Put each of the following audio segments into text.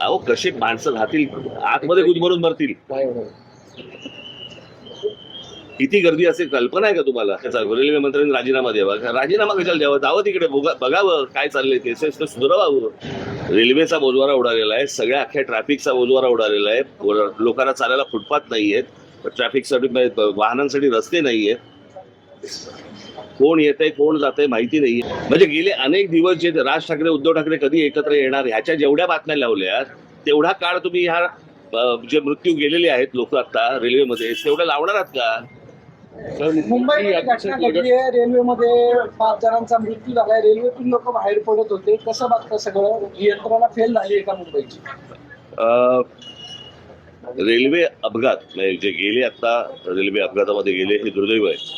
अहो कसे माणसं राहतील? आतमध्ये गुदमरून मरतील. किती गर्दी असेल कल्पना आहे का तुम्हाला? त्याचा रेल्वे मंत्र्यांनी राजीनामा द्यावा. राजीनामा कशाला द्यावा? जावं तिकडे बघा- बघावं काय चाललंय ते. सुधारावं रेल्वेचा बोजवारा उडालेला आहे. सगळ्या अख्ख्या ट्रॅफिकचा बोजवारा उडालेला आहे. लोकांना चालायला फुटपाथ नाहीयेत. ट्रॅफिकसाठी वाहनांसाठी रस्ते नाहीयेत. कोण येत आहे कोण जात आहे माहिती नाहीये. म्हणजे गेले अनेक दिवस जे राज ठाकरे उद्धव ठाकरे कधी एकत्र येणार ह्याच्या जेवढ्या बातम्या लावल्या तेवढा काळ तुम्ही ह्या जे मृत्यू गेलेले आहेत लोक आता रेल्वेमध्ये तेवढ्या लावणार आहात का? ही आहे रेल्वेमध्ये पाच जणांचा मृत्यू झालाय रेल्वेतून लोक बाहेर पडत होते. कसं बघतं सगळं? यंत्रणा फेल झाली आहे का मुंबईची? अ, रेल्वे अपघात म्हणजे जे गेले आता रेल्वे अपघातामध्ये गेले हे दुर्दैव आहे.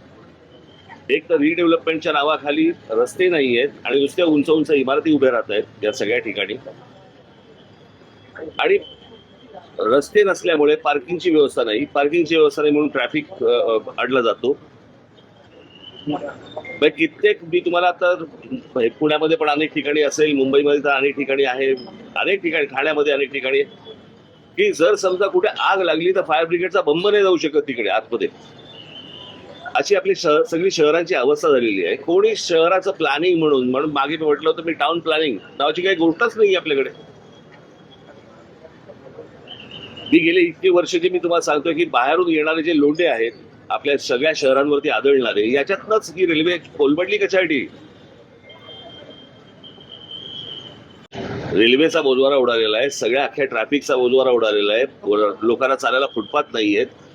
एक तर रिडेव्हलपमेंटच्या नावाखाली रस्ते नाही आहेत आणि नुसत्या उंच उंच इमारती उभ्या राहत आहेत या सगळ्या ठिकाणी. आणि रस्ते नसल्यामुळे पार्किंगची व्यवस्था नाही. पार्किंगची व्यवस्था नाही म्हणून ट्रॅफिक अडला जातो. कित्येक मी तुम्हाला तर पुण्यामध्ये पण अनेक ठिकाणी असेल मुंबईमध्ये तर अनेक ठिकाणी आहे अनेक ठिकाणी ठाण्यामध्ये अनेक ठिकाणी. की जर समजा कुठे आग लागली तर फायर ब्रिगेडचा बंब नाही जाऊ शकत तिकडे आतमध्ये. अशी आपली शहर सगळी शहरांची अवस्था झालेली आहे. कोणी शहराचं प्लॅनिंग म्हणून म्हणून मागे म्हटलं होतं मी टाउन प्लॅनिंग नावाची काही गोष्टच नाही आपल्याकडे. मी गेले इतके वर्ष जे मी तुम्हाला सांगतोय की बाहेरून येणारे जे लोंढे आहेत आपल्या सगळ्या शहरांवरती आदळणारे याच्यातनंच ही रेल्वे कोलबडली कशासाठी रेल्वेचा बोजवारा उडालेला आहे सगळ्या अख्ख्या ट्रॅफिकचा बोजवारा उडालेला आहे लोकांना चालायला फुटपाथ नाहीयेत.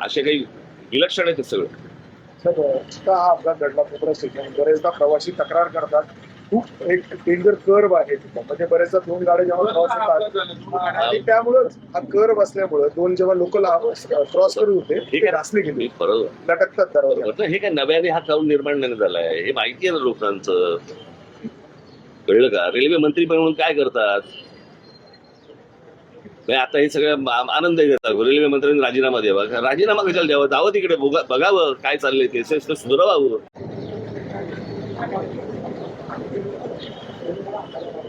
असे काही विलक्षण आहे ते सगळं. सर का हा अपघात घडला कोपरा स्टेशन बरेचदा प्रवासी तक्रार करतात. खूप एक डेंजर कर्व आहे तिथं. म्हणजे बरेचदा दोन गाड्या जेव्हा क्रॉस होतात आणि त्यामुळं हा कर्व असल्यामुळं दोन जेव्हा लोकल क्रॉस करत होते ते आहे. घासले गेले. परत लटकतात दरवाजा हे काय नव्याने हा काऊन निर्माण नाही झालाय? हे माहिती आहे ना लोकांचं? कळलं का? रेल्वे मंत्री म्हणून काय करतात? आता हे सगळं आनंद घेतात रेल्वे मंत्र्यांनी राजीनामा द्यावा. राजीनामा कशाला द्यावा? जावं तिकडे बघा- बघावं काय चाललंय ते. ते सुधारावं.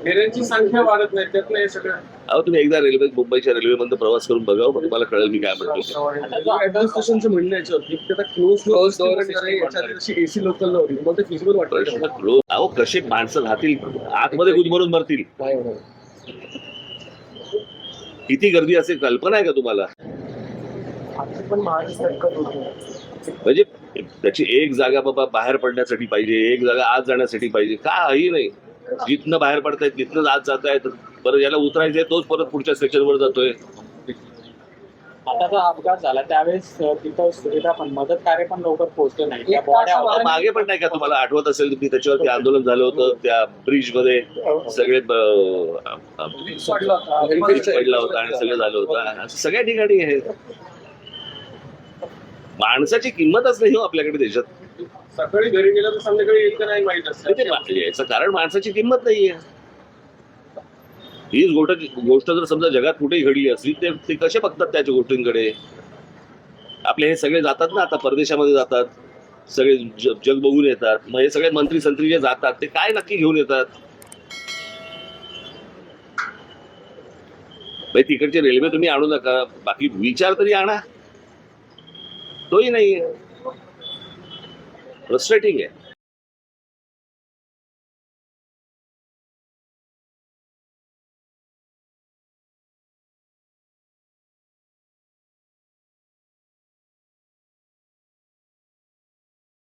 फेऱ्यांची संख्या वाढत नाही त्यातनं हे सगळं. अहो तुम्ही एकदा रेल्वे मुंबईच्या रेल्वेमध्ये प्रवास करून बघावं मग तुम्हाला कळेल मी काय म्हणतो म्हणणं याच्यावरती क्लोज क्लोज एसी लोकल नव्हती मग ते फिजिबल वाटतं प्रश्न क्लो- अहो कसे माणसं राहतील? आतमध्ये गुदमरून मरतील. किती गर्दी असेल कल्पना आहे का तुम्हाला? म्हणजे त्याची एक जागा बाबा बाहेर पडण्यासाठी पाहिजे एक जागा आत जाण्यासाठी पाहिजे काही नाही. जिथनं बाहेर पडतायत तिथनं आत जात आहेत बरं ज्याला उतरायचंय तोच परत पुढच्या सेक्शनवर जातोय. आता जो अपघात झाला त्यावेळेस तिथं सुविधा पण मदत कार्य पण लवकर पोहोचलं नाही. त्या एक बॉड्या तासाभरात- होत्या. मागे पण नाही का तुम्हाला आठवत असेल की त्याच्यावरती आंदोलन झालं होतं त्या ब्रिजमध्ये सगळे ब- पडला होता. ब्रिज पडला होता आणि सगळं झालं होतं. असं सगळ्या ठिकाणी आहे माणसाची किंमतच नाही हो आपल्याकडे देशात. सकाळी घरी गेलं तर संध्याकाळी येईल का नाही माहीत असतं. याचं कारण माणसाची किंमत नाहीये. हीच गोष्ट गोष्ट जर समजा जगात कुठेही घडली असली ते ते कसे बघतात त्याच्या गोष्टींकडे? आपले हे सगळे जातात ना आता परदेशामध्ये जातात. सगळे जग जग बघून येतात. मग हे सगळे मंत्री संत्री जे जातात ते काय नक्की घेऊन येतात? भाई तिकडची रेल्वे तुम्ही आणू नका. बाकी विचार तरी आणा. तोही नाही फ्रस्ट्रेटिंग आहे.